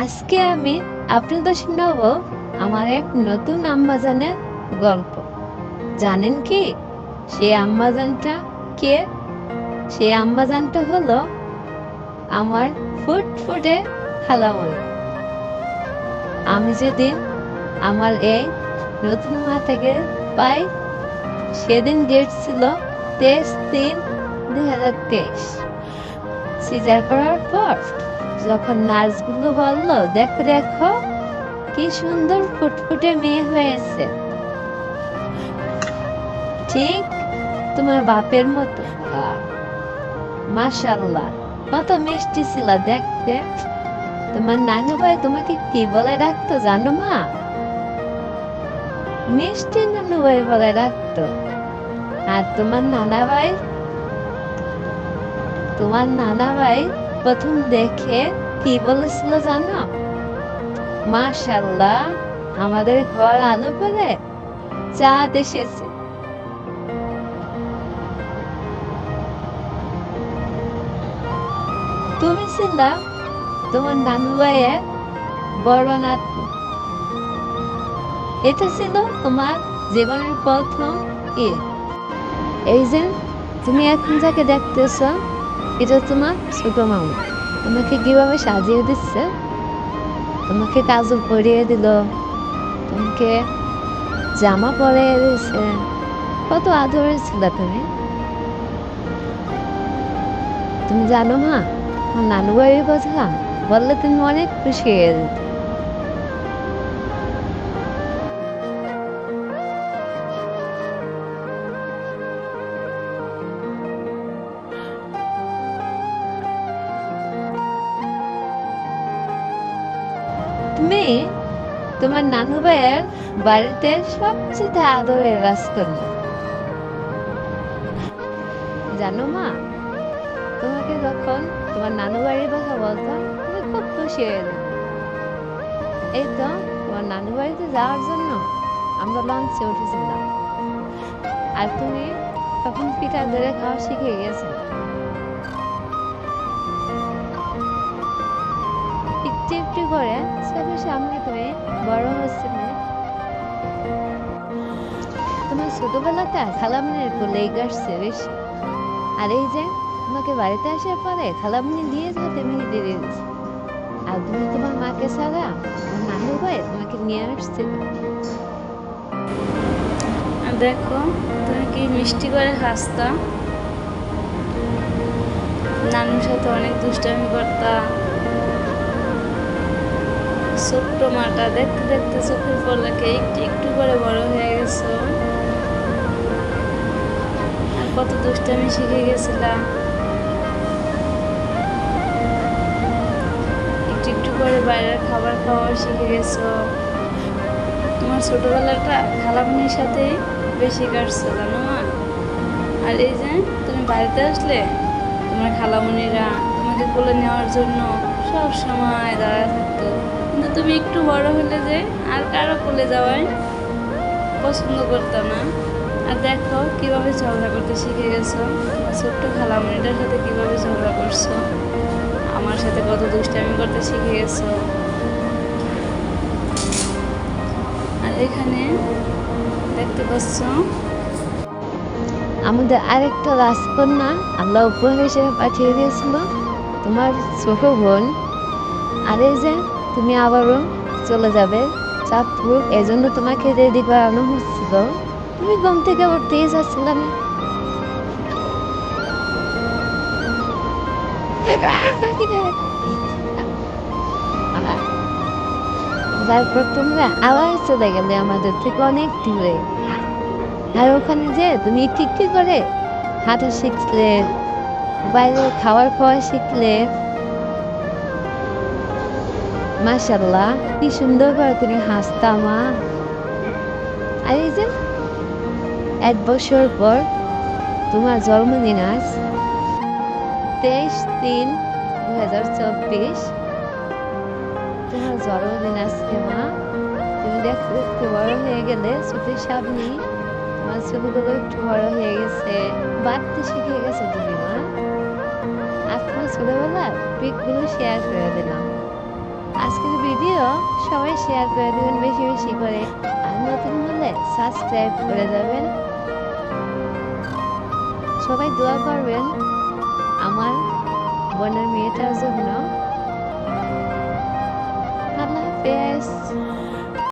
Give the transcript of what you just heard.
আজকে আমি আপনাদের শোনাব আমার এক নতুন আম্মাজানের গল্প। জানেন কি? সেই আম্মাজানটা কে? সেই আম্মাজানটা হলো আমার ফুট ফুটফুটে খালামণি আমি যেদিন আমার এই নতুন মা থেকে পাই, সেদিন ডেট ছিল তেইশ তিন দুই হাজার তেইশ। সিজার করার পর যখন নার্সগুলো বলল, দেখো দেখো, কি সুন্দর ফুটফুটে মেয়ে হয়েছে। ঠিক তোমার বাপের মতো। মাশাল্লাহ কত মিষ্টি ছিল দেখতে তোমার নানু ভাই তোমাকে কি বলে রাখতো জানো মা? মিষ্টি নানু ভাই বলে রাখতো আর তোমার নানা ভাই? তোমার নানা ভাই প্রথম দেখে কি বলেছিল জানো? মাশাল্লাহ আমাদের ঘর আলো করে চাঁদ তুমি ছিলা তোমার নানু ভাইয়ের বড় এটা ছিল তোমার জীবনের প্রথম ঈদ এই যে, তুমি এখন যাকে দেখতেছ, এটা তোমার ছোট মামা। তোমাকে কীভাবে সাজিয়ে দিচ্ছে? তোমাকে কাজল পরিয়ে দিল। তোমাকে জামা পরিয়ে দিচ্ছে। কত আদরের ছিল তুমি। তুমি জানো মা, আমার নানু বাড়ির কথা বললে তুমি অনেক খুশি হয়ে যেত। তুমি তোমার নানু ভাইয়ের বাড়িতে সবচেয়ে আদরের রাজকন্যা। জানো মা, তোমাকে যখন তোমার নানু বাড়ির কথা বলতাম, তুমি খুব খুশি হয়ে যেত। এই তো তোমার নানু বাড়িতে যাওয়ার জন্য আমরা লঞ্চে উঠেছিলাম। আর তুমি তখন পিঠা ধরে খাওয়া শিখে গেছো একটু করে চোখের সামনে তুমি বড় হচ্ছিলে তোমার ছোটবেলাতে খালামনির কোলে গাছছে বেশি। আর এই যে তোমাকে বাড়িতে আসার পরে খালামনি দিয়ে যাতে মেহেদি দিয়ে দিয়েছে আর তুমি তোমার মাকে ছাড়া নানু ভাই তোমাকে নিয়ে আসছিল দেখো, তুমি কি মিষ্টি করে হাসতা? নানুর সাথে অনেক দুষ্টামি করতা। ছোট্ট মাটা দেখতে দেখতে চোখের পড়লাকে একটু একটু করে বড় হয়ে গেছো। আর কত দুষ্টামি শিখে গেছিলাম। একটু একটু করে বাইরের খাবার খাওয়া শিখে গেছো। তোমার ছোটবেলাটা খালামনির সাথে বেশি কাটছে, জানো? মা আর এই যে তুমি বাড়িতে আসলে তোমার খালামণিরা তোমাকে কোলে নেওয়ার জন্য সব সময় দাঁড়ায় থাকতো। কিন্তু তুমি একটু বড় হলে যে আর কারও কোলে যাওয়াই পছন্দ করতো না। আর দেখো কীভাবে ঝগড়া করতে শিখে গেছো। ছোট্ট খালামণিটার সাথে কীভাবে ঝগড়া করছ। আমার সাথে কত দুষ্টামি করতে শিখে গেছো। আর এখানে দেখতে পাচ্ছ। আমাদের আরেকটা রাজকন্যা আল্লাহ উপহার হিসেবে পাঠিয়ে দিয়েছিল। তোমার ছোট বোন। আর এই যে তুমি আবারও চলে যাবে। চাঁদপুর এই জন্য তোমাকে রেডি করানো হচ্ছিল তুমি ঘুম থেকে উঠতেই যাচ্ছিল না। তারপর তোমরা আবার চলে গেলে আমাদের থেকে অনেক দূরে। আর ওখানে যে তুমি একটু একটু করে? হাঁটা শিখলে বাইরে খাবার খাওয়া শিখলে মাশাল্লাহ কি সুন্দর করে তুমি হাসতা মা। আর এই যে, এক বছর পর তোমার জন্মদিন আজ, তেইশ তিন দু হাজার চব্বিশ। তোমার জন্মদিন আজকে মা, তুমি দেখতে দেখতে বড় হয়ে গেলে চোখের সামনে তোমার চুলগুলো একটু বড় হয়ে গেছে, বাড়তে শিখে গেছে তুমি মা। আর তোমার ছোটবেলার পিকগুলো শেয়ার করে দিলাম। আজকে সবাই শেয়ার করে দেবেন বেশি বেশি করে। আর নতুন হলে সাবস্ক্রাইব করে দেবেন। সবাই দোয়া করবেন আমার বোনের মেয়েটার জন্য। আল্লাহ হাফেজ।